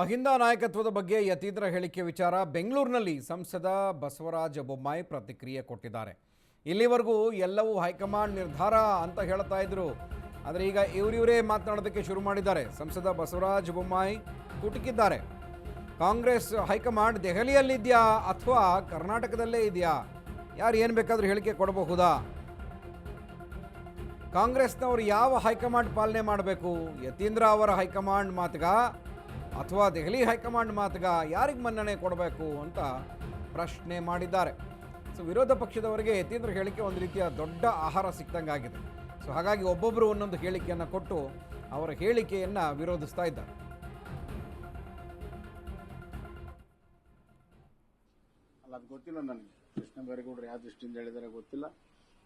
ಅಹಿಂದ ನಾಯಕತ್ವದ ಬಗ್ಗೆ ಯತೀಂದ್ರ ಹೇಳಿಕೆ ವಿಚಾರ ಬೆಂಗಳೂರಿನಲ್ಲಿ ಸಂಸದ ಬಸವರಾಜ ಬೊಮ್ಮಾಯಿ ಪ್ರತಿಕ್ರಿಯೆ ಕೊಟ್ಟಿದ್ದಾರೆ. ಇಲ್ಲಿವರೆಗೂ ಎಲ್ಲವೂ ಹೈಕಮಾಂಡ್ ನಿರ್ಧಾರ ಅಂತ ಹೇಳ್ತಾ ಇದ್ರು. ಆದರೆ ಈಗ ಇವರಿವರೇ ಮಾತನಾಡೋದಕ್ಕೆ ಶುರು ಮಾಡಿದ್ದಾರೆ. ಸಂಸದ ಬಸವರಾಜ ಬೊಮ್ಮಾಯಿ ಕುಟುಕಿದ್ದಾರೆ. ಕಾಂಗ್ರೆಸ್ ಹೈಕಮಾಂಡ್ ದೆಹಲಿಯಲ್ಲಿದೆಯಾ ಅಥವಾ ಕರ್ನಾಟಕದಲ್ಲೇ ಇದೆಯಾ? ಯಾರು ಏನು ಬೇಕಾದರೂ ಹೇಳಿಕೆ ಕೊಡಬಹುದಾ? ಕಾಂಗ್ರೆಸ್ನವರು ಯಾವ ಹೈಕಮಾಂಡ್ ಪಾಲನೆ ಮಾಡಬೇಕು? ಯತೀಂದ್ರ ಅವರ ಹೈಕಮಾಂಡ್ ಮಾತುಗ? ಅಥವಾ ದೆಹಲಿ ಹೈಕಮಾಂಡ್ ಮಾತುಗ ಯಾರಿಗೆ ಮನ್ನಣೆ ಕೊಡಬೇಕು ಅಂತ ಪ್ರಶ್ನೆ ಮಾಡಿದ್ದಾರೆ. ಸೊ, ವಿರೋಧ ಪಕ್ಷದವರಿಗೆ ಯತೀಂದ್ರ ಹೇಳಿಕೆ ಒಂದು ರೀತಿಯ ದೊಡ್ಡ ಆಹಾರ ಸಿಕ್ದಂಗಾಗಿದೆ. ಸೊ, ಹಾಗಾಗಿ ಒಬ್ಬೊಬ್ಬರು ಒಂದೊಂದು ಹೇಳಿಕೆಯನ್ನು ಕೊಟ್ಟು ಅವರ ಹೇಳಿಕೆಯನ್ನು ವಿರೋಧಿಸ್ತಾ ಇದ್ದಾರೆ. ಅಲ್ಲ, ಅದು ಗೊತ್ತಿಲ್ಲ ನನಗೆ. ಕೃಷ್ಣ ಬೈರೇಗೌಡರು ಯಾವ ದೃಷ್ಟಿಯಿಂದ ಹೇಳಿದರೆ ಗೊತ್ತಿಲ್ಲ.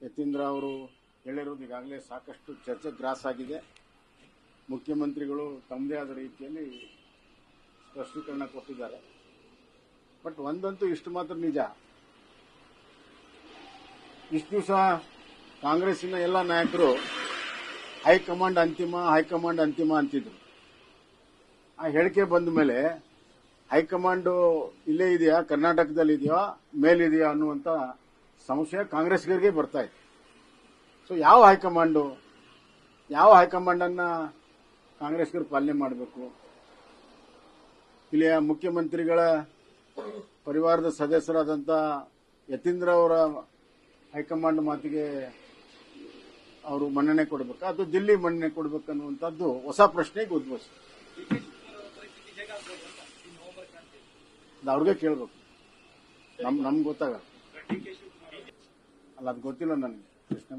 ಯತೀಂದ್ರ ಅವರು ಹೇಳಿರೋದು ಈಗಾಗಲೇ ಸಾಕಷ್ಟು ಚರ್ಚೆ ಗ್ರಾಸ್ ಆಗಿದೆ. ಮುಖ್ಯಮಂತ್ರಿಗಳು ತಮ್ಮದೇ ಆದ ರೀತಿಯಲ್ಲಿ ಸ್ಪಷ್ಟೀಕರಣ ಕೊಟ್ಟಿದ್ದಾರೆ. ಬಟ್ ಒಂದಂತೂ ಇಷ್ಟು ಮಾತ್ರ ನಿಜ. ಇಷ್ಟು ದಿವಸ ಕಾಂಗ್ರೆಸ್ಸಿನ ಎಲ್ಲ ನಾಯಕರು ಹೈಕಮಾಂಡ್ ಅಂತಿಮ ಹೈಕಮಾಂಡ್ ಅಂತಿಮ ಅಂತಿದ್ರು. ಆ ಹೇಳಿಕೆ ಬಂದ ಮೇಲೆ ಹೈಕಮಾಂಡ್ ಇಲ್ಲೇ ಇದೆಯಾ, ಕರ್ನಾಟಕದಲ್ಲಿ ಇದೆಯಾ, ಮೇಲಿದೆಯಾ ಅನ್ನುವಂತ ಸಂಶಯ ಕಾಂಗ್ರೆಸ್ಗರಿಗೆ ಬರ್ತಾ ಇತ್ತು ಸೊ ಯಾವ ಹೈಕಮಾಂಡು, ಯಾವ ಹೈಕಮಾಂಡ್ ಅನ್ನ ಕಾಂಗ್ರೆಸ್ಗರು ಪಾಲನೆ ಮಾಡಬೇಕು? ಇಲ್ಲಿಯ ಮುಖ್ಯಮಂತ್ರಿಗಳ ಪರಿವಾರದ ಸದಸ್ಯರಾದಂಥ ಯತೀಂದ್ರ ಅವರ ಹೈಕಮಾಂಡ್ ಮಾತಿಗೆ ಅವರು ಮನ್ನಣೆ ಕೊಡಬೇಕು. ಅಥವಾ ದಿಲ್ಲಿ ಮನ್ನಣೆ ಕೊಡಬೇಕನ್ನುವಂಥದ್ದು ಹೊಸ ಪ್ರಶ್ನೆಗೆ ಉದ್ಭವಿಸಿ ಅದು ಅವ್ರಿಗೆ ಕೇಳಬೇಕು. ನಮ್ ನಮ್ಗೆ ಗೊತ್ತಾಗ ಅಲ್ಲ, ಅದು ಗೊತ್ತಿಲ್ಲ ನನಗೆ. ಕೃಷ್ಣ